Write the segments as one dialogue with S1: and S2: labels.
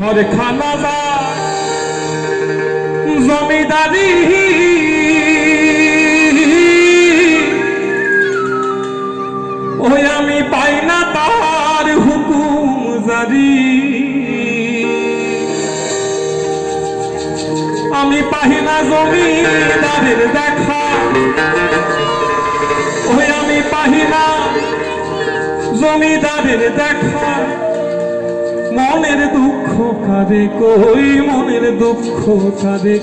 S1: হরে খানা যা জমিদারি। ওই আমি পাই তার হুকুম আমি পাই না জমিদারের দেখা। ওই আমি পাই না জমিদারের দেখা। মনের দুঃখ কাঁদে কই? মনের দুঃখ কাঁদে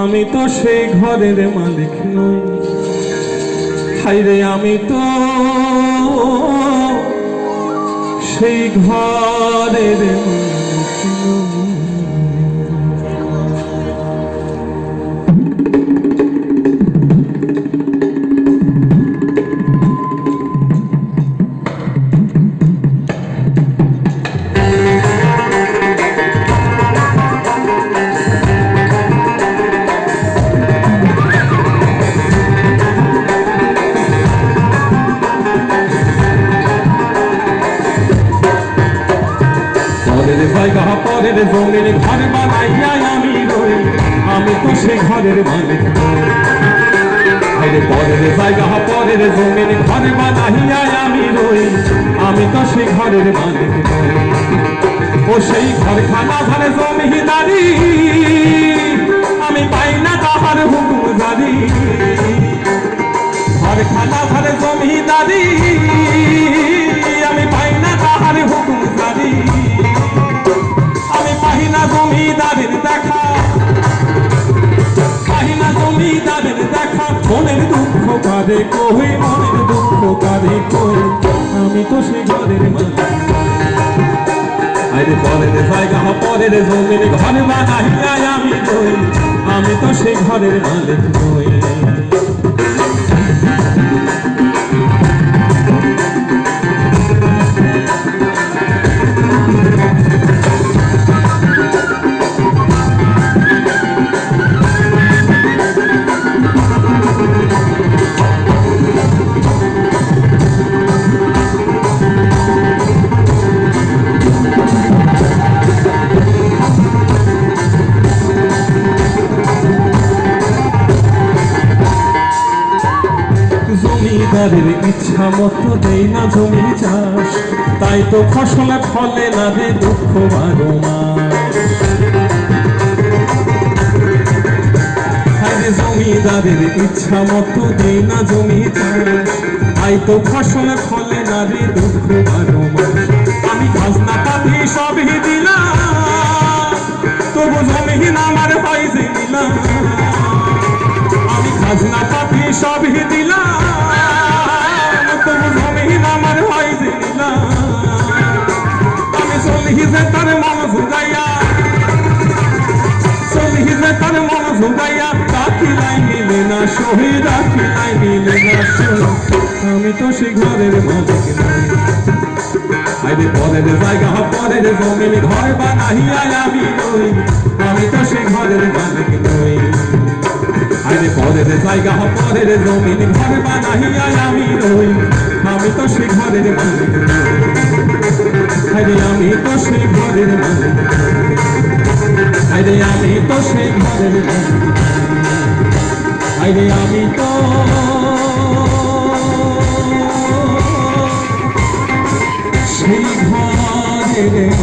S1: আমি তো সেই ঘরের মালিক নই। হাইরে আমি তো সেই ঘরের মালিক জায়গা পরের জমির ঘর বানাইয়া আমি রই, আমি তো সে ঘরের মালিক পরের জায়গা পরের জমির ঘর বানাইয়া আমি রই, আমি তো সে ঘরের মালিক। ও সেই ঘর খানা ঘরে জমিদারি আমি পাই না তাহার হুকুম জারি ঘর খানা ঘরে জমিদারি কাঁদে কহে মনের দুঃখ কাঁদে কহে আমি তো সে ঘরের মালিক আরে পরের জায়গা পরের জমির ঘর বানাইয়া আমি কই আমি তো সে ঘরের মালিক নই জমিদারের ইচ্ছা মতো দেই না জমি চাষ। তাই তো ফসলে ফলে না রে দুঃখ বারো জমিদারের ইচ্ছা মতো দেই না জমি চাষ। তাই তো ফসলে ফলে না রে দুঃখ বারো আমি খাজনা পাতি সবই দিলাম, তবু জমিহীন আমার হয় যে নিলাম। আমি খাজনা পাতি সবই দিলাম। যে তার মন ঝুঁকাইয়া চলি যে তার মন ঝুঁকাইয়া রাখিলাই নিলে না সহি রাখিলাই নিলে না সহি আমি তো সে ঘরের মালিক নই। আরে পরের জায়গা, পরের জমিন, ঘর বানাইয়া আমি নই। আমি তো সে ঘরের মালিক নই। আরে পরের জায়গা, পরের জমিন, ঘর বানাইয়া আমি রই আমি তো সে ঘরের মালিক নই। আরে আমি তো সে ঘরের মালিক আরে আমি তো সে ঘরের আরে আমি তো সেই ঘরের।